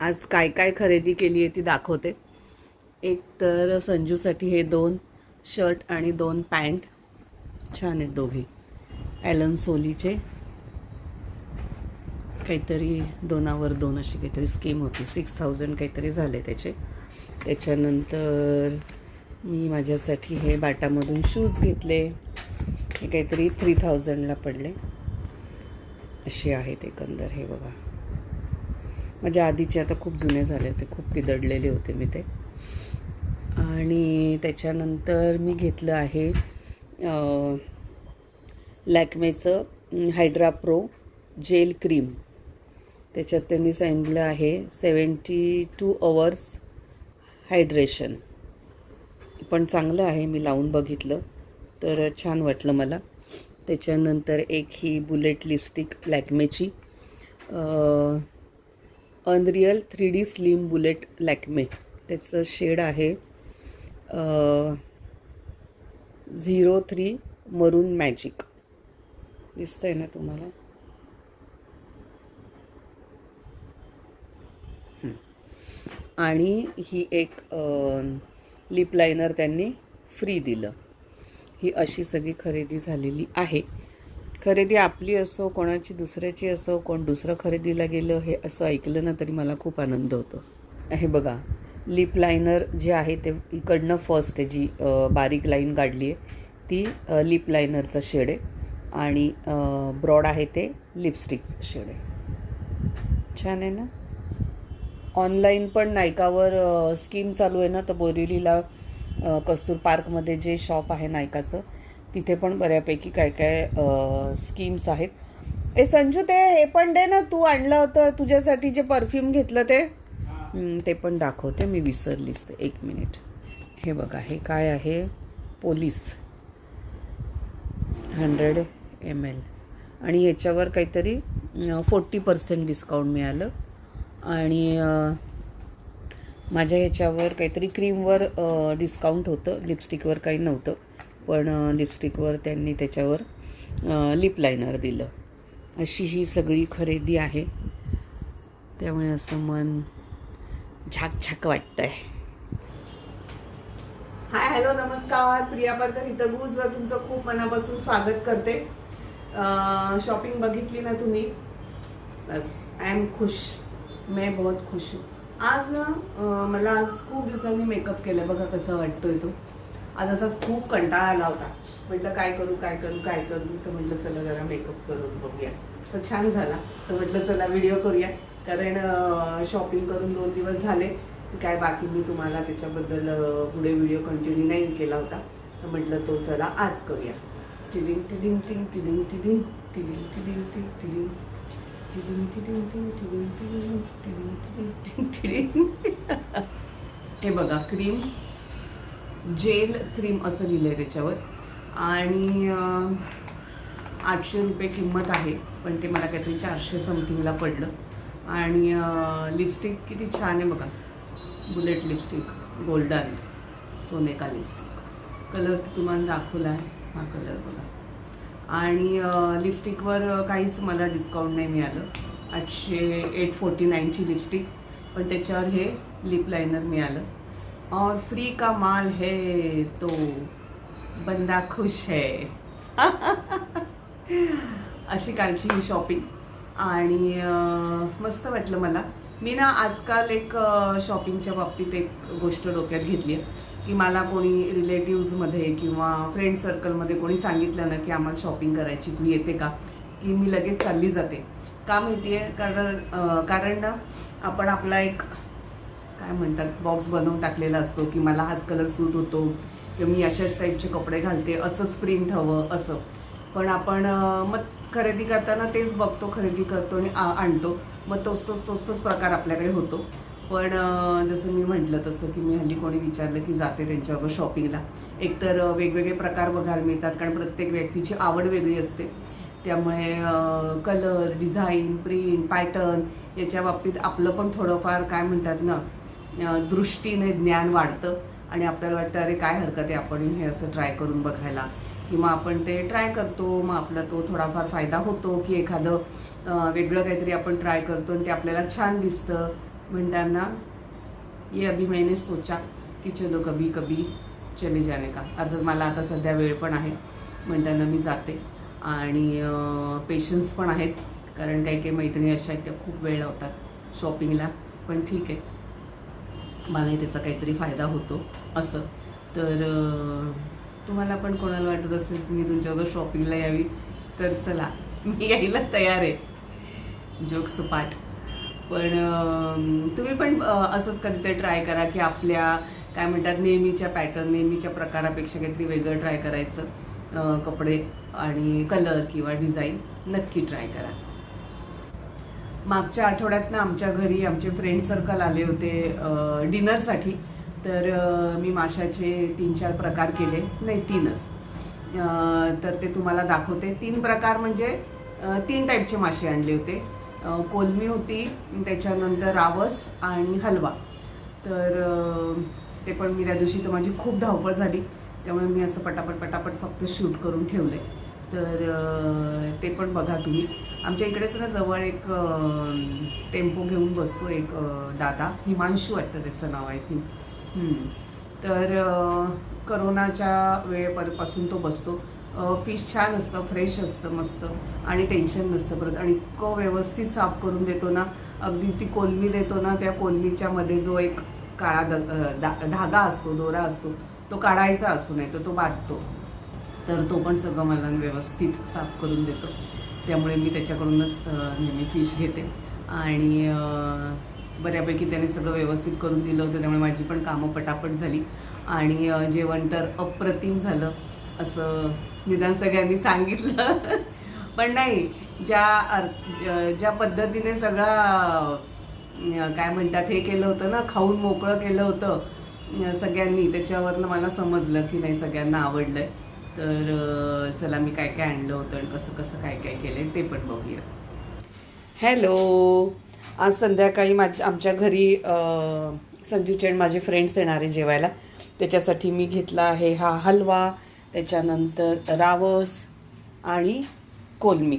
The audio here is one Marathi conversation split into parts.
आज काय काय खरेदी केली आहे ती दाखवते. एक तर संजूसाठी हे दोन शर्ट आणि दोन पॅन्ट. छान आहेत दोघे. ॲलन सोलीचे. काहीतरी दोनावर दोन अशी काहीतरी स्कीम होती. सिक्स थाउजंड काहीतरी झाले त्याचे. त्याच्यानंतर मी माझ्यासाठी हे बाटामधून शूज घेतले. हे काहीतरी थ्री थाउजंडला पडले. असे आहेत एकंदर हे बघा. माझ्या आधीचे आता खूप जुने झाले होते खूप पिदडलेले होते मी ते. आणि त्याच्यानंतर मी घेतलं आहे लॅकमेचं लॅक्मेचं हायड्रा प्रो जेल क्रीम. त्याच्यात त्यांनी सांगितलं आहे सेवन्टी टू अवर्स हायड्रेशन. पण चांगलं आहे मी लावून बघितलं तर छान वाटलं मला. त्याच्यानंतर एक ही bullet lipstick लॅक्मेची unreal three D slim bullet Lakme. त्याचं शेड आहे झिरो थ्री मरून मॅजिक. दिसतंय ना तुम्हाला? आणि ही एक लिप लायनर त्यांनी फ्री दिलं. ही अशी सगळी खरेदी झालेली आहे. खरेदी आपली असो कोणाची दुसऱ्याची असो कोण दुसरं खरेदीला गेलं हे असं ऐकलं ना तरी मला खूप आनंद होतो. हे बघा लिप लायनर जे आहे ते इकडनं फर्स्ट आहे जी बारीक लाईन काढली आहे ती लिप लायनरचा शेड आहे आणि ब्रॉड आहे ते लिपस्टिकचं शेड आहे. छान आहे ना? ऑनलाईन पण नायकावर स्कीम चालू आहे ना तर बोरिवलीला कस्तूर पार्कमध्ये जे शॉप आहे नायकाचं तिथे पण बऱ्यापैकी काय काय स्कीम्स आहेत. ए संजू ते हे पण दे ना तू आणलं होतं तुझ्यासाठी जे परफ्यूम घेतलं ते. ते पण दाखवते मी विसरलीच ते. एक मिनिट हे बघा हे काय आहे? पोलीस. हंड्रेड एम एल आणि याच्यावर काहीतरी फोर्टी पर्सेंट डिस्काउंट मिळालं. आणि माझ्या ह्याच्यावर काहीतरी क्रीमवर डिस्काउंट होतं लिपस्टिकवर काही नव्हतं. पण लिपस्टिकवर त्यांनी त्याच्यावर लिप लायनर दिलं. अशी ही सगळी खरेदी आहे. त्यामुळे असं मन झाकझाक वाटतं आहे हाय हॅलो नमस्कार. प्रिया पारकर इथं गुजवर तुमचं खूप मनापासून स्वागत करते. शॉपिंग बघितली ना तुम्ही? बस आय एम खुश. मैं बहुत खुश हूँ. आज ना मला आज खूप दिवसांनी मेकअप केलं. बघा कसा वाटतोय तो. आज असाच खूप कंटाळा आला होता म्हटलं काय करू काय करू काय करू तर म्हटलं चला जरा मेकअप करून बघूया तर छान झाला तर म्हटलं चला व्हिडिओ करूया कारण शॉपिंग करून दोन दिवस झाले काय बाकी मी तुम्हाला त्याच्याबद्दल पुढे व्हिडिओ कंटिन्यू नाही केला होता तर म्हटलं तो चला आज करूया टिडिंग टिडिंग टिंग टिडिंग टिडिंग टिडिंग टिडिंग टिंग टिडिंग टिडिंग टिडिंग टिंग टिडिंग टिडिंग टिडिंग टिडिंग टिडिंग टिडिंग हे बघा क्रीम जेल क्रीम असं लिहिलं आहे त्याच्यावर. आणि आठशे रुपये किंमत आहे पण ते मला काहीतरी चारशे समथिंगला पडलं. आणि लिपस्टिक किती छान आहे बघा. बुलेट लिपस्टिक गोल्डन सोनेका लिपस्टिक. कलर तर तुम्हाला दाखवला आहे हा कलर बघा. आणि लिपस्टिकवर काहीच मला डिस्काउंट नाही मिळालं. आठशे एट फोर्टी नाईनची लिपस्टिक पण त्याच्यावर हे लिप लायनर मिळालं. और फ्री का माल है तो बंदा खुश है। अशी कालची ही शॉपिंग आणि मस्त वाटलं मला. मी ना आजकाल एक शॉपिंगच्या बाबतीत एक गोष्ट डोक्यात घेतली आहे की मला कोणी रिलेटिव्समध्ये किंवा फ्रेंड सर्कलमध्ये कोणी सांगितलं ना की आम्हाला शॉपिंग करायची तू येते का? की मी लगेच चालली जाते. का माहिती आहे कारण कारण ना आपण आपला एक काय म्हणतात बॉक्स बनवून टाकलेला असतो की मला हाच कलर सूट होतो किंवा मी अशाच टाईपचे कपडे घालते असंच प्रिंट हवं असं. पण आपण मग खरेदी करताना तेच बघतो खरेदी करतो आणि आ- आणतो. मग तोच तोच तोच तोच प्रकार आपल्याकडे होतो. पण जसं मी म्हटलं तसं की मी हल्ली कोणी विचारलं की जाते त्यांच्याबरोबर शॉपिंगला एकतर वेगवेगळे प्रकार बघायला मिळतात कारण प्रत्येक व्यक्तीची आवड वेगळी असते. त्यामुळे कलर डिझाईन प्रिंट पॅटर्न याच्या बाबतीत आपलं पण थोडंफार काय म्हणतात ना दृष्टीने ज्ञान वाढतं आणि आपल्याला वाटतं अरे काय हरकत आहे आपण हे असं ट्राय करून बघायला? किंवा आपण ते ट्राय करतो मग आपला तो थोडाफार फायदा होतो की एखादं वेगळं काहीतरी आपण ट्राय करतो आणि ते आपल्याला छान दिसतं. म्हणताना ये अभी मैंने सोचा की चलो कभी कभी चले जाने का. अर्थात मला आता सध्या वेळ पण आहे. म्हणताना मी जाते. आणि पेशन्स पण आहेत. कारण काही काही मैत्रिणी अशा आहेत त्या खूप वेळ लावतात शॉपिंगला पण ठीक आहे. मलाही त्याचा काहीतरी फायदा होतो असं. तर तुम्हाला पण कोणाला वाटत असेल मी तुमच्याबरोबर शॉपिंगला यावी तर चला मी यायला तयार आहे. जोक्स पाठ पण तुम्ही पण असंच कधीतरी ट्राय करा की आपल्या काय म्हणतात नेहमीच्या पॅटर्न नेहमीच्या प्रकारापेक्षा काहीतरी वेगळं ट्राय करायचं कपडे आणि कलर किंवा डिझाईन नक्की ट्राय करा. मागच्या आठवड्यात ना आमच्या घरी आमचे फ्रेंड सर्कल आले होते डिनरसाठी तर मी माशाचे तीन चार प्रकार केले. नाही तीनच. तर ते तुम्हाला दाखवते. तीन प्रकार म्हणजे तीन टाईपचे मासे आणले होते. कोलमी होती त्याच्यानंतर रावस आणि हलवा. तर ते पण मी त्या दिवशी तर माझी खूप धावपळ झाली. त्यामुळे मी असं पटापट पटापट फक्त शूट करून ठेवलं आहे तर ते पण बघा तुम्ही. आमच्या इकडेच ना जवळ एक टेम्पो घेऊन बसतो एक दादा. हिमांशू वाटतं त्याचं नाव आय थिंक. तर करोनाच्या वेळेपासून तो बसतो. फिश छान असतं फ्रेश असतं मस्त. आणि टेन्शन नसतं परत. आणि इतकं व्यवस्थित साफ करून देतो ना अगदी ती कोलमी देतो ना त्या कोलमीच्या मध्ये जो एक काळा द धागा असतो दोरा असतो तो काढायचा असतो नाही तर तो बांधतो. तर तो पण सगळं मला व्यवस्थित साफ करून देतो. त्यामुळे मी त्याच्याकडूनच नेहमी फिश घेते. आणि बऱ्यापैकी त्याने सगळं व्यवस्थित करून दिलं होतं त्यामुळे माझी पण कामं पटापट झाली. आणि जेवण तर अप्रतिम झालं असं निदान सगळ्यांनी सांगितलं. पण नाही ज्या ज्या पद्धतीने सगळा काय म्हणतात हे केलं होतं ना खाऊन मोकळं केलं होतं सगळ्यांनी त्याच्यावरनं मला समजलं की नाही सगळ्यांना आवडलं आहे तर चला मी काय काय आणलं होतं आणि कसं कसं काय काय केलंय ते पण बघूया. हॅलो! आज संध्याकाळी माझ्या आमच्या घरी संजूचे आणि माझे फ्रेंड्स येणार आहे जेवायला. त्याच्यासाठी मी घेतला आहे हा हलवा त्याच्यानंतर रावस आणि कोलमी.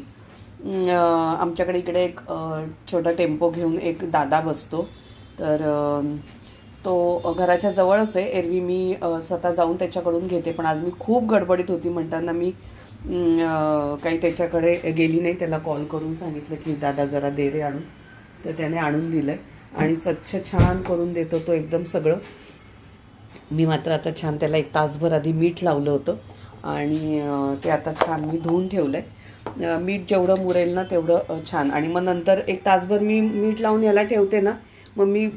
आमच्याकडे इकडे एक छोटा टेम्पो घेऊन एक दादा बसतो. तर तो घराच्या जवळच आहे. एरवी मी स्वतः जाऊन त्याच्याकडून घेते. पण आज मी खूप गडबडीत होती. म्हणताना मी काही त्याच्याकडे गेली नाही. त्याला कॉल करून सांगितलं की दादा जरा दे रे आणून. तर त्याने आणून दिलं आणि स्वच्छ छान करून देतो तो एकदम सगळं. मी मात्र आता छान त्याला एक तासभर आधी मीठ लावलं होतं. आणि ते आता छान मी धुवून ठेवलं आहे मीठ जेवढं मुरेल ना तेवढं छान. आणि मग नंतर एक तासभर मी मीठ लावून याला ठेवते ना मग मी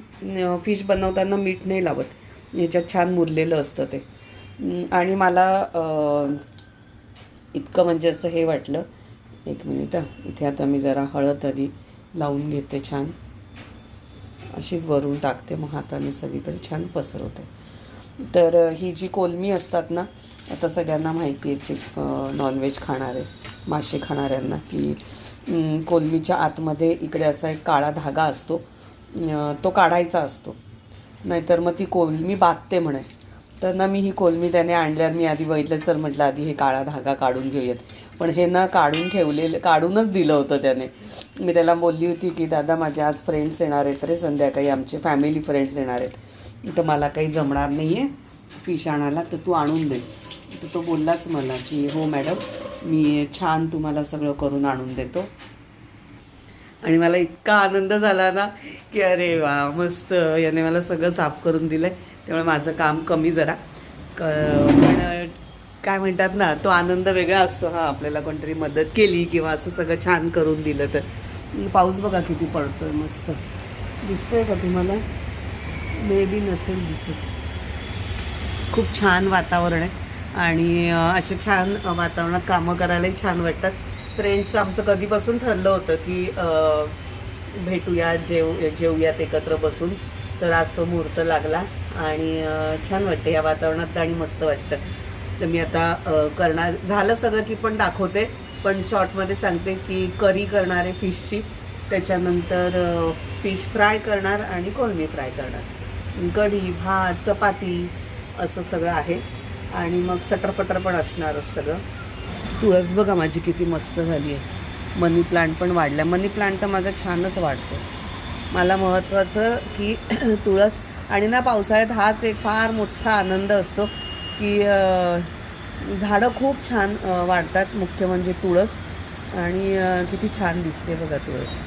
फिश बनवताना मीठ नाही लावत. याच्यात छान मुरलेलं असतं ते. आणि मला इतकं म्हणजे असं हे वाटलं. एक मिनिट इथे आता मी जरा हळद आधी लावून घेते छान. अशीच वरून टाकते मग हाताने सगळीकडे छान पसरवते. तर ही जी कोलमी असतात ना आता सगळ्यांना माहिती आहे जे नॉनव्हेज खाणारे मासे खाणाऱ्यांना की कोलमीच्या आतमध्ये इकडे असा एक काळा धागा असतो. तो काढायचा असतो. नाहीतर मग ती कोलमी बागते म्हणे. तर ना मी ही कोलमी त्याने आणल्यावर मी आधी बघितलं सर म्हटलं आधी हे काळा धागा काढून घेऊयात. पण हे ना काढून ठेवलेलं काढूनच दिलं होतं त्याने. मी त्याला बोलली होती की दादा माझ्या आज फ्रेंड्स येणार आहेत रे संध्याकाळी आमचे फॅमिली फ्रेंड्स येणार आहेत. तर मला काही जमणार नाही आहे फिश आणायला तर तू आणून दे. तर तो बोललाच मला की हो मॅडम मी छान तुम्हाला सगळं करून आणून देतो. आणि मला इतका आनंद झाला ना की अरे वा मस्त. याने मला सगळं साफ करून दिलं आहे त्यामुळे माझं काम कमी जरा. क पण काय म्हणतात ना तो आनंद वेगळा असतो. हा आपल्याला कोणतरी मदत केली किंवा असं सगळं छान करून दिलं तर. पाऊस बघा किती पडतो आहे मस्त. दिसतोय का तुम्हाला? मे बी नसेल दिसत. खूप छान वातावरण आहे. आणि असे छान वातावरणात कामं करायलाही छान वाटतात. फ्रेंड्स आमचं कधीपासून ठरलं होतं की भेटूया जेव जेवूयात एकत्र बसून. तर आज तो मुहूर्त लागला आणि छान वाटतं या वातावरणात आणि मस्त वाटतं. तर मी आता करणार झालं सगळं की पण दाखवते. पण शॉर्टमध्ये सांगते की करी करणार आहे फिशची. त्याच्यानंतर फिश फ्राय करणार आणि कोलमी फ्राय करणार. कढी भात चपाती असं सगळं आहे. आणि मग सटरपटर पण असणारच सगळं. तुळस बघा माझी किती मस्त झाली आहे. मनी प्लांट पण वाढला मनी प्लांट तर माझा छानच वाढतो. मला महत्त्वाचं की तुळस आणि ना पावसाळ्यात हाच एक फार मोठा आनंद असतो की झाडं खूप छान वाढतात. मुख्य म्हणजे तुळस. आणि किती छान दिसते बघा तुळस.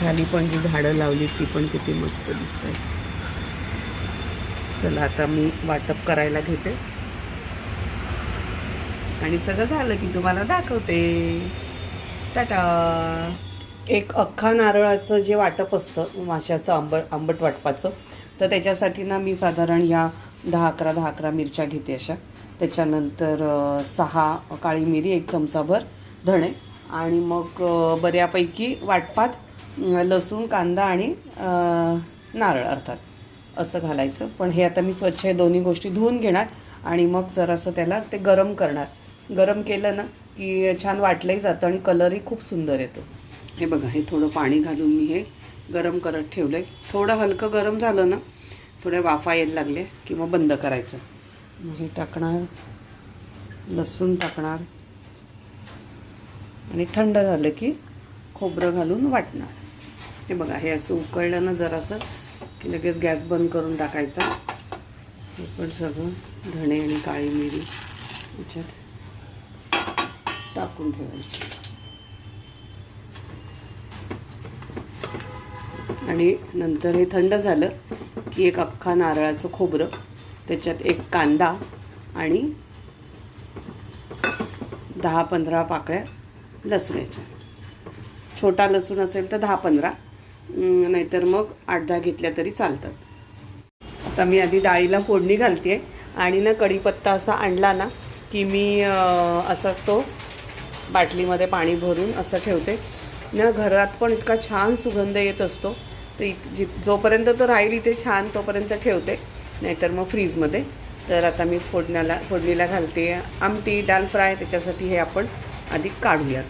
खाली पण जी झाडं लावली ती पण किती मस्त दिसत चला आता मी वाटप करायला घेते. आणि सगळं झालं की तुम्हाला दाखवते. टाटा. एक अख्खा नारळाचं जे वाटप असतं माशाचं आंबट आंबट वाटपाचं तर त्याच्यासाठी ना मी साधारण ह्या दहा अकरा दहा अकरा मिरच्या घेते अशा. त्याच्यानंतर सहा काळी मिरी एक चमचाभर धणे आणि मग बऱ्यापैकी वाटपात लसूण कांदा आणि नारळ अर्थात. असं घालायचं. पण हे आता मी स्वच्छ हे दोन्ही गोष्टी धुवून घेणार आणि मग जरासं त्याला ते गरम करणार. गरम केलं ना की छान वाटलंही जातं आणि कलरही खूप सुंदर येतो. हे बघा हे थोडं पाणी घालून मी हे गरम करत ठेवलं आहे थोडं हलकं गरम झालं ना थोड्या वाफा यायला लागले की मग बंद करायचं. मग हे टाकणार लसूण टाकणार आणि थंड झालं की खोबरं घालून वाटणार. हे बघा हे असं उकळलं ना जरासं की लगेच गॅस बंद करून टाकायचा. हे पण सगळं धणे आणि काळी मिरी याच्यात टाकून ठेवायची. आणि नंतर हे थंड झालं की एक अख्खा नारळाचं खोबरं त्याच्यात एक कांदा आणि दहा पंधरा पाकळ्या लसणाच्या छोटा लसूण असेल तर दहा पंधरा नाहीतर मग आठ दहा घेतल्या तरी चालतात. आता मी आधी डाळीला फोडणी घालते आणि ना कढीपत्ता असा आणला ना की मी असाच तो बाटलीमध्ये पाणी भरून असं ठेवते. ना घरात पण इतका छान सुगंध येत असतो. तर जि जोपर्यंत तो राहील इथे छान तोपर्यंत ठेवते. नाहीतर मग फ्रीजमध्ये. तर आता मी फोडण्याला फोडणीला घालते. आमटी डाल फ्राय त्याच्यासाठी हे आपण आधी काढूयात.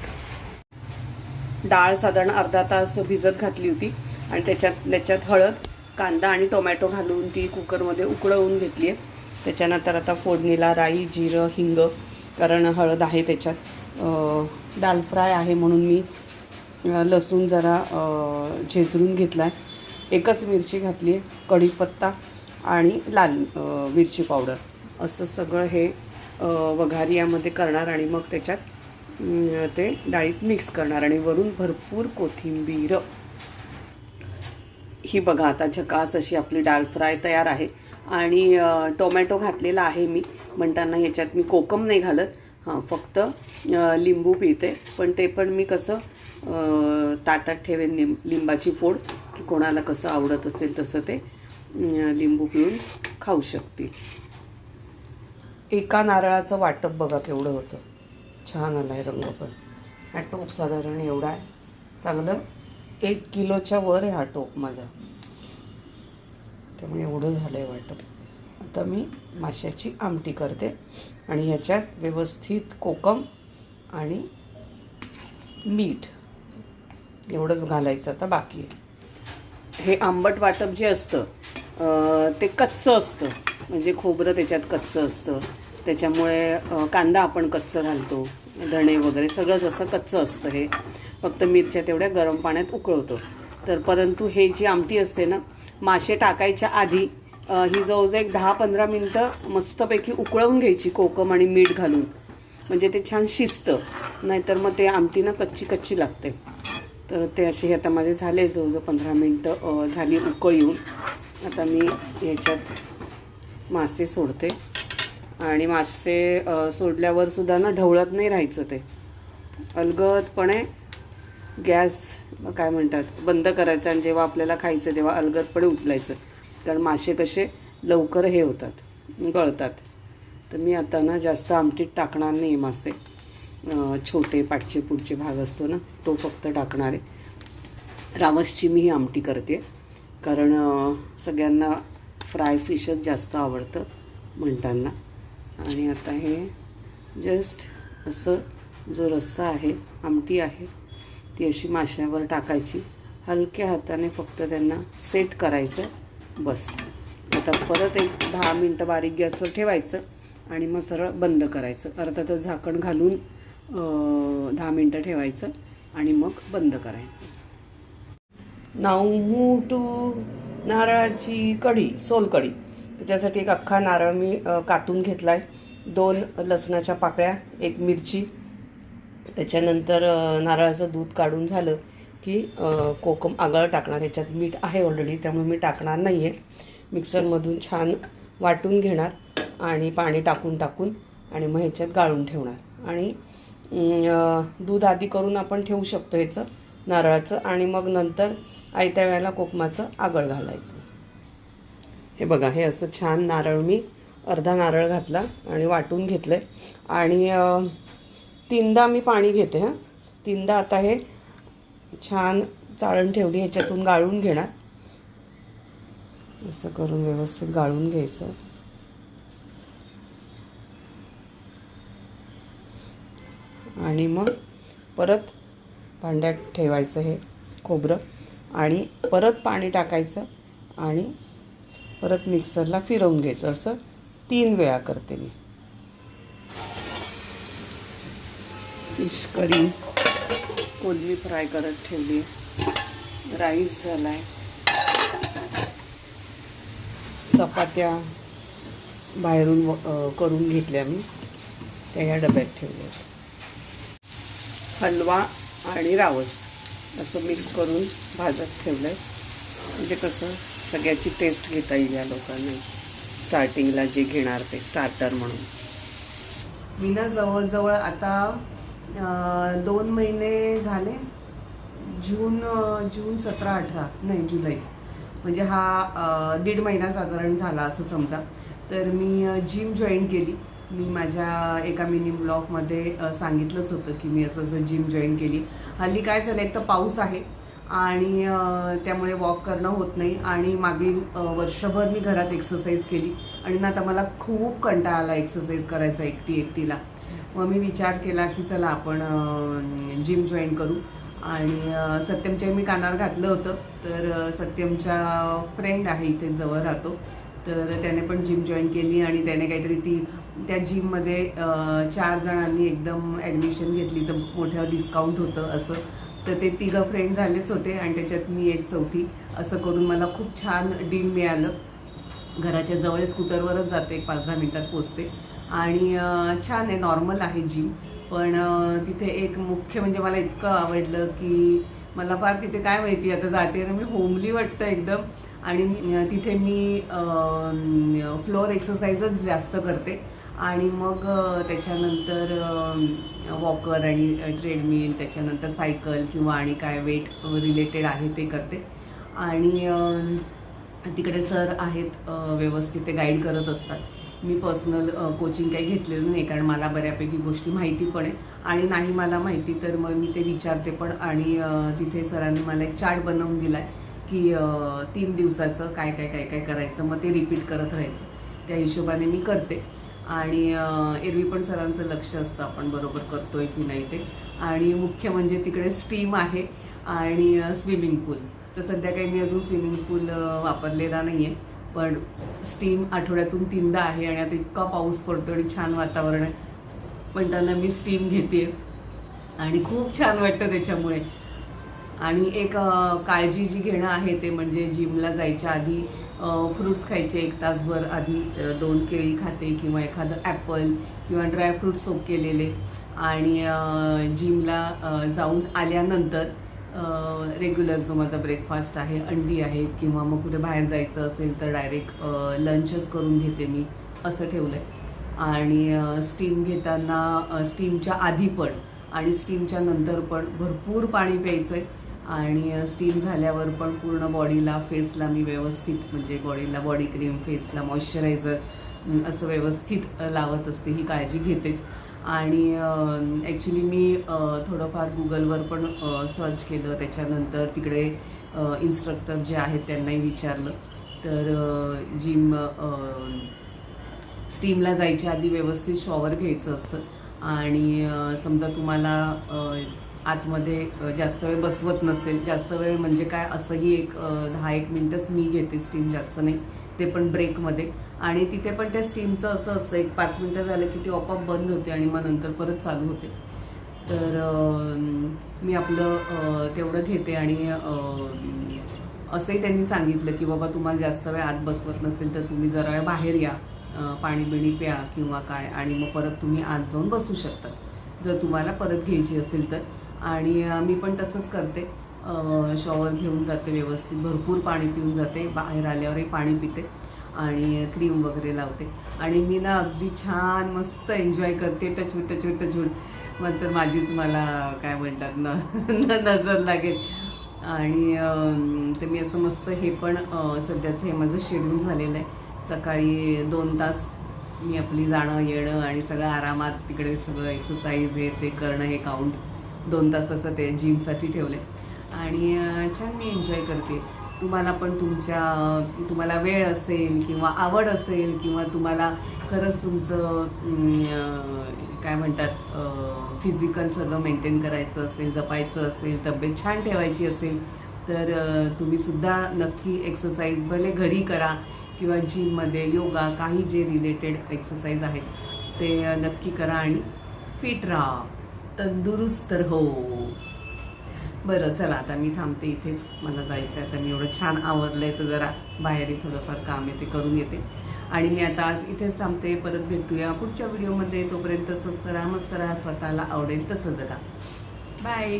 डाळ साधारण अर्धा तास भिजत घातली होती. आणि त्याच्यात त्याच्यात हळद कांदा आणि टोमॅटो घालून ती कुकरमध्ये उकळवून घेतली आहे. त्याच्यानंतर आता फोडणीला राई जिरं हिंग कारण हळद आहे त्याच्यात. दाल फ्राय आहे म्हणून मी लसूण जरा झेजरून घेतला आहे एकच मिरची घातली आहे कढीपत्ता आणि लाल मिरची पावडर. असं सगळं हे वघारी यामध्ये करणार आणि मग त्याच्यात ते डाळीत मिक्स करणार आणि वरून भरपूर कोथिंबीर. ही बघा आता झकास अशी आपली डाल फ्राय तयार आहे. आणि टोमॅटो घातलेला आहे मी. म्हणताना ह्याच्यात मी कोकम नाही घालत. हां फक्त लिंबू पिते पण ते पण मी कसं ताटात ठेवेन लिंब लिंबाची फोड की कोणाला कसं आवडत असेल तसं ते लिंबू पिळून खाऊ शकतील एका नारळाचं वाटप बघा केवढं होतं. छान आला आहे रंग पण. हा टोप साधारण एवढा आहे. चांगलं एक किलोच्या वर आहे हा टोप माझा. त्यामुळे एवढं झालं आहे वाटप. आता मी माशाची आमटी करते. आणि ह्याच्यात व्यवस्थित कोकम आणि मीठ. एवढंच घालायचं आता बाकी आहे. हे आंबट वाटप जे असतं ते कच्चं असतं. म्हणजे खोबरं त्याच्यात कच्चं असतं. त्याच्यामुळे कांदा आपण कच्चं घालतो. धणे वगैरे सगळंच असं कच्चं असतं हे. फक्त मिरच्या तेवढ्या गरम पाण्यात उकळवतो. तर परंतु हे जी आमटी असते ना मासे टाकायच्या आधी ही जवळजवळ एक दहा पंधरा मिनटं मस्तपैकी उकळवून घ्यायची कोकम आणि मीठ घालून. म्हणजे ते छान शिजतं. नाहीतर मग ते आमटी ना कच्ची कच्ची लागते. तर ते असे आता माझे झाले जवळजवळ पंधरा मिनटं झाली उकळ येऊन. आता मी ह्याच्यात मासे सोडते. आणि मासे सोडल्यावर सुद्धा ना ढवळत नाही राहायचं ते. अलगदपणे गॅस काय म्हणतात बंद करायचं आणि जेव्हा आपल्याला खायचं तेव्हा अलगदपणे उचलायचं. कारण मासे कसे लवकर हे होतात गळतात. तर मी आता ना जास्त आमटीत टाकणार नाही मासे. छोटे पाठचे पुढचे भाग असतो ना तो फक्त टाकणार आहे. रावसची मी ही आमटी करते. कारण सगळ्यांना फ्राय फिशच जास्त आवडतं म्हणताना. आणि आता हे जस्ट असं जो रस्सा आहे आमटी आहे ती अशी माशावर टाकायची. हलक्या हाताने फक्त त्यांना सेट करायचं. बस. आता परत एक दहा मिनटं बारीक गॅसवर ठेवायचं आणि मग सरळ बंद करायचं. अर्थातच झाकण घालून दहा मिनटं ठेवायचं आणि मग बंद करायचं. नाऊ टू नारळाची कढी सोलकढी त्याच्यासाठी एक अख्खा नारळ मी कातून घेतला आहे दोन लसणाच्या पाकळ्या एक मिरची. त्याच्यानंतर नारळाचं दूध काढून झालं. की कोकम आगळ टाकणार ह्याच्यात मीठ आहे ऑलरेडी त्यामुळे मी टाकणार नाही आहे मिक्सरमधून छान वाटून घेणार आणि पाणी टाकून टाकून आणि मग ह्याच्यात गाळून ठेवणार. आणि दूध आधी करून आपण ठेवू शकतो ह्याचं नारळाचं आणि मग नंतर आयत्या वेळेला कोकमाचं आगळ घालायचं. हे बघा हे असं छान नारळ मी अर्धा नारळ घातला आणि वाटून घेतलं आणि तीनदा मी पाणी घेते हां. तीनदा आता हे छान चाळण ठेवली ह्याच्यातून गाळून घेणार. असं करून व्यवस्थित गाळून घ्यायचं. आणि मग परत भांड्यात ठेवायचं हे खोबरं आणि परत पाणी टाकायचं आणि परत मिक्सरला फिरवून घ्यायचं. असं तीन वेळा करते मी. Fish curry. कोलमी फ्राय करत ठेवली. राईस झालाय. चपात्या बाहेरून करून घेतल्या मी. त्या या डब्यात ठेवल्या. हलवा आणि रावस असं मिक्स करून भाजत ठेवलं आहे म्हणजे कसं सगळ्याची टेस्ट घेता येईल या लोकांना. स्टार्टिंगला जे घेणार ते स्टार्टर म्हणून. मी ना जवळजवळ आता दोन महिने झाले. जून जून सतरा अठरा नाही जुलैच. म्हणजे हा दीड महिना साधारण झाला असं समजा. तर मी जिम जॉईन केली. मी माझ्या एका मिनी ब्लॉगमध्ये सांगितलंच होतं की मी असं असं जिम जॉईन केली. हल्ली काय झालं एक तर पाऊस आहे आणि त्यामुळे वॉक करणं होत नाही. आणि मागील वर्षभर मी घरात एक्सरसाइज केली. आणि ना आता मला खूप कंटाळा आला एक्सरसाइज करायचा एकटी एकटीला मग मी विचार केला की चला आपण जिम जॉईन करू. आणि सत्यमच्या मी कानावर घातलं होतं. तर सत्यमच्या फ्रेंड आहे इथे जवळ राहतो. तर त्याने पण जिम जॉईन केली आणि त्याने काहीतरी ती त्या जिममध्ये चार जणांनी एकदम ॲडमिशन घेतली. तर मोठं डिस्काउंट होतं असं. तर ते तिघं फ्रेंड झालेच होते आणि त्याच्यात मी एक चौथी. असं करून मला खूप छान डील मिळालं. घराच्या जवळ स्कूटरवरच जाते. एक पाच दहा मिनटात पोचते. आणि छान आहे नॉर्मल आहे जिम पण तिथे एक मुख्य म्हणजे मला इतकं आवडलं की मला फार तिथे काय माहिती आता जाते तर मी होमली वाटतं एकदम. आणि तिथे मी फ्लोअर एक्सरसाइजच जास्त करते. आणि मग त्याच्यानंतर वॉकर आणि ट्रेडमिल त्याच्यानंतर सायकल किंवा आणि काय वेट रिलेटेड आहे ते करते. आणि तिकडे सर आहेत व्यवस्थित ते गाईड करत असतात. मी पर्सनल कोचिंग काही घेतलेलं नाही कारण मला बऱ्यापैकी गोष्टी माहिती पण आहे. आणि नाही मला माहिती तर मग मी ते विचारते पण. आणि तिथे सरांनी मला एक चार्ट बनवून दिला आहे की तीन दिवसाचं काय काय काय काय करायचं मग ते रिपीट करत राहायचं. त्या हिशोबाने मी करते. आणि एरवी पण सरांचं लक्ष असतं आपण बरोबर करतो आहे की नाही ते. आणि मुख्य म्हणजे तिकडे स्टीम आहे आणि स्विमिंग पूल तर सध्या काही मी अजून स्विमिंग पूल वापरलेला नाही आहे पण स्टीम आठवड्यातून तीनदा आहे आणि आता इतका पाऊस पडतो आणि छान वातावरण आहे. पण त्यांना मी स्टीम घेते आणि खूप छान वाटतं त्याच्यामुळे. आणि एक काळजी जी घेणं आहे ते म्हणजे जिमला जायच्या आधी फ्रूट्स खायचे एक तासभर आधी दोन केळी खाते किंवा एखादं ॲपल किंवा ड्रायफ्रूट सोप केलेले. आणि जिमला जाऊन आल्यानंतर रेग्युलर जो माझा ब्रेकफास्ट आहे अंडी आहेत किंवा मग कुठे बाहेर जायचं असेल तर डायरेक्ट लंचच करून घेते मी असं ठेवलं आहे आणि स्टीम घेताना स्टीमच्या आधी पण आणि स्टीमच्या नंतर पण भरपूर पाणी प्यायचं आहे आणि स्टीम झाल्यावर पण पूर्ण बॉडीला फेसला मी व्यवस्थित म्हणजे बॉडीला बॉडी क्रीम फेसला मॉइश्चरायझर असं व्यवस्थित लावत असते ही काळजी घेतेच. आणि ॲक्च्युली मी थोडंफार गुगलवर पण सर्च केलं. त्याच्यानंतर तिकडे इन्स्ट्रक्टर जे आहेत त्यांनाही विचारलं. तर जिम स्टीमला जायच्या आधी व्यवस्थित शॉवर घ्यायचं असतं. आणि समजा तुम्हाला आतमध्ये जास्त वेळ बसवत नसेल जास्त वेळ म्हणजे काय? असंही एक दहा एक मिनटंच मी घेते स्टीम जास्त नाही. ते पण ब्रेकमध्ये आणि तिथे पण त्या स्टीमचं असं असतं एक पाच मिनटं झालं की ती आपोआप बंद होते आणि मग नंतर परत चालू होते. तर मी आपलं तेवढं घेते आणि असंही त्यांनी सांगितलं की बाबा तुम्हाला जास्त वेळ आत बसवत नसेल तर तुम्ही जरा वेळ बाहेर या. पाणी बिणी प्या किंवा काय आणि मग परत तुम्ही आत जाऊन बसू शकता. जर तुम्हाला परत घ्यायची असेल तर. आणि मी पण तसंच करते. शॉवर घेऊन जाते व्यवस्थित. भरपूर पाणी पिऊन जाते. बाहेर आल्यावरही पाणी पिते आणि क्रीम वगैरे लावते. आणि मी ना अगदी छान मस्त एन्जॉय करते. टचूट टचूट टचूट तर माझीच मला काय म्हणतात ना न- नजर लागेल. आणि ते तर मी असं मस्त हे पण सध्याचं हे माझं शेड्यूल झालेलं आहे. सकाळी दोन तास मी आपली जाणं येणं आणि सगळं आरामात तिकडे सगळं एक्सरसाइज हे ते करणं हे काउंट दोन तासाचं ते जिमसाठी ठेवलं आहे आणि छान मी एन्जॉय करते. तुम्हाला पण तुमच्या तुम्हाला वेळ असेल किंवा आवड असेल किंवा तुम्हाला खरंच तुमचं काय म्हणतात फिजिकल सर्व मेंटेन करायचं असेल जपायचं असेल तब्येत छान ठेवायची असेल तर तुम्हीसुद्धा तुम्ही सुद्धा नक्की एक्सरसाइज भले घरी करा किंवा जिममध्ये योगा काही जे रिलेटेड एक्सरसाइज आहेत ते नक्की करा आणि फिट राहा. तंदुरुस्त तर हो बरं चला आता मी थांबते इथेच. मला जायचं आहे आता. मी एवढं छान आवरलं आहे तर जरा बाहेरही थोडंफार काम आहे ते करून येते आणि मी आता आज इथेच थांबते. परत भेटूया पुढच्या व्हिडिओमध्ये. तोपर्यंत स्वस्त राहा मस्त राहा. स्वतःला आवडेल तसं जगा. बाय.